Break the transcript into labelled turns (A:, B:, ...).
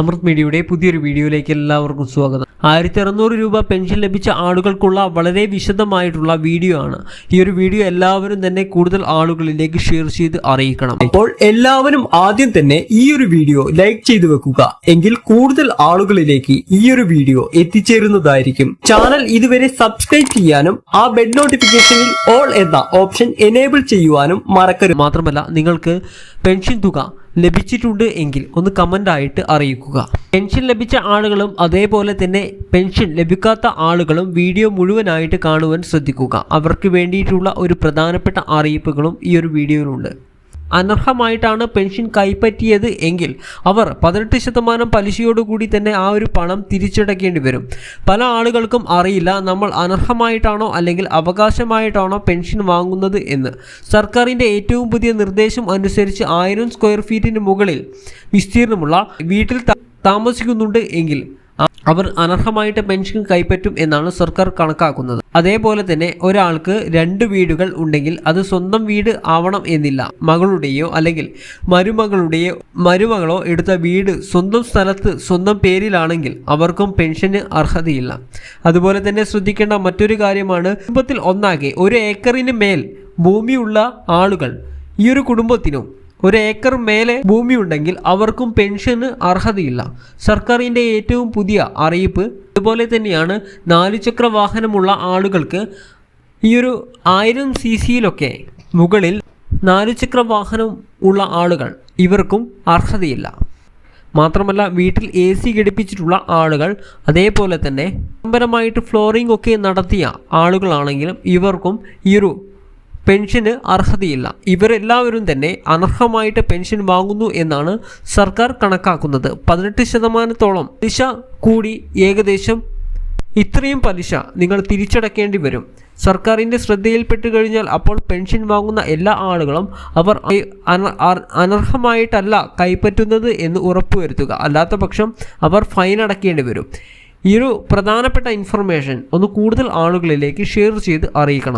A: അമൃത് മീഡിയയുടെ പുതിയൊരു വീഡിയോയിലേക്ക് എല്ലാവർക്കും സ്വാഗതം. ആയിരത്തി അറുന്നൂറ് രൂപ പെൻഷൻ ലഭിച്ച ആളുകൾക്കുള്ള വളരെ വിശദമായിട്ടുള്ള വീഡിയോ ആണ്. ഈ ഒരു വീഡിയോ എല്ലാവരും തന്നെ കൂടുതൽ ആളുകളിലേക്ക് ഷെയർ ചെയ്ത് അറിയിക്കണം.
B: അപ്പോൾ എല്ലാവരും ആദ്യം തന്നെ ഈ ഒരു വീഡിയോ ലൈക്ക് ചെയ്തു വെക്കുക. എങ്കിൽ കൂടുതൽ ആളുകളിലേക്ക് ഈ ഒരു വീഡിയോ എത്തിച്ചേരുന്നതായിരിക്കും. ചാനൽ ഇതുവരെ സബ്സ്ക്രൈബ് ചെയ്യാനും ആ ബെഡ് നോട്ടിഫിക്കേഷനിൽ ഓൾ എന്ന ഓപ്ഷൻ എനേബിൾ ചെയ്യുവാനും മറക്കരുത്.
A: മാത്രമല്ല നിങ്ങൾക്ക് പെൻഷൻ തുക ലഭിച്ചിട്ടുണ്ട് എങ്കിൽ ഒന്ന് കമന്റ് ആയിട്ട് അറിയിക്കുക. പെൻഷൻ ലഭിച്ച ആളുകളും അതേപോലെ തന്നെ പെൻഷൻ ലഭിക്കാത്ത ആളുകളും വീഡിയോ മുഴുവനായിട്ട് കാണുവാൻ ശ്രദ്ധിക്കുക. അവർക്ക് വേണ്ടിയിട്ടുള്ള ഒരു പ്രധാനപ്പെട്ട അറിയിപ്പുകളും ഈ ഒരു വീഡിയോയിലുണ്ട്. അനർഹമായിട്ടാണ് പെൻഷൻ കൈപ്പറ്റിയത് എങ്കിൽ അവർ പതിനെട്ട് ശതമാനം പലിശയോടുകൂടി തന്നെ ആ ഒരു പണം തിരിച്ചടക്കേണ്ടി വരും. പല ആളുകൾക്കും അറിയില്ല നമ്മൾ അനർഹമായിട്ടാണോ അല്ലെങ്കിൽ അവകാശമായിട്ടാണോ പെൻഷൻ വാങ്ങുന്നത് എന്ന്. സർക്കാരിന്റെ ഏറ്റവും പുതിയ നിർദ്ദേശം അനുസരിച്ച് ആയിരം സ്ക്വയർ ഫീറ്റിന് മുകളിൽ വിസ്തീർണമുള്ള വീട്ടിൽ താമസിക്കുന്നുണ്ട് എങ്കിൽ അവർ അനർഹമായിട്ട് പെൻഷൻ കൈപ്പറ്റും എന്നാണ് സർക്കാർ കണക്കാക്കുന്നത്. അതേപോലെ തന്നെ ഒരാൾക്ക് രണ്ട് വീടുകൾ ഉണ്ടെങ്കിൽ അത് സ്വന്തം വീട് ആവണം എന്നില്ല. മകളുടെയോ അല്ലെങ്കിൽ മരുമകളുടെയോ മരുമകളോ എടുത്ത വീട് സ്വന്തം സ്ഥലത്ത് സ്വന്തം പേരിലാണെങ്കിൽ അവർക്കും പെൻഷന് അർഹതയില്ല. അതുപോലെ തന്നെ ശ്രദ്ധിക്കേണ്ട മറ്റൊരു കാര്യമാണ് കുടുംബത്തിൽ ഒന്നാകെ ഒരു ഏക്കറിന് മേൽ ഭൂമിയുള്ള ആളുകൾ ഈ ഒരു കുടുംബത്തിനും ഒരു ഏക്കർ മേലെ ഭൂമി ഉണ്ടെങ്കിൽ അവർക്കും പെൻഷന് അർഹതയില്ല. സർക്കാരിന്റെ ഏറ്റവും പുതിയ അറിയിപ്പ് അതുപോലെ തന്നെയാണ് നാലുചക്ര വാഹനമുള്ള ആളുകൾക്ക് ഈ ഒരു ആയിരം സി സിയിലൊക്കെ മുകളിൽ നാലുചക്ര വാഹനം ഉള്ള ആളുകൾ ഇവർക്കും അർഹതയില്ല. മാത്രമല്ല വീട്ടിൽ എ സി ഘടിപ്പിച്ചിട്ടുള്ള ആളുകൾ അതേപോലെ തന്നെ പരമ്പരമായിട്ട് ഫ്ലോറിംഗ് ഒക്കെ നടത്തിയ ആളുകളാണെങ്കിലും ഇവർക്കും ഈ ഒരു പെൻഷന് അർഹതയില്ല. ഇവരെല്ലാവരും തന്നെ അനർഹമായിട്ട് പെൻഷൻ വാങ്ങുന്നു എന്നാണ് സർക്കാർ കണക്കാക്കുന്നത്. പതിനെട്ട് ശതമാനത്തോളം പലിശ കൂടി ഏകദേശം ഇത്രയും പലിശ നിങ്ങൾ തിരിച്ചടക്കേണ്ടി വരും. സർക്കാരിന്റെ ശ്രദ്ധയിൽപ്പെട്ട് കഴിഞ്ഞാൽ അപ്പോൾ പെൻഷൻ വാങ്ങുന്ന എല്ലാ ആളുകളും അവർ അനർഹമായിട്ടല്ല കൈപ്പറ്റുന്നത് എന്ന് ഉറപ്പുവരുത്തുക. അല്ലാത്ത പക്ഷം അവർ ഫൈൻ അടക്കേണ്ടി വരും. ഈ ഒരു പ്രധാനപ്പെട്ട ഇൻഫർമേഷൻ ഒന്ന് കൂടുതൽ ആളുകളിലേക്ക് ഷെയർ ചെയ്ത് അറിയിക്കണം.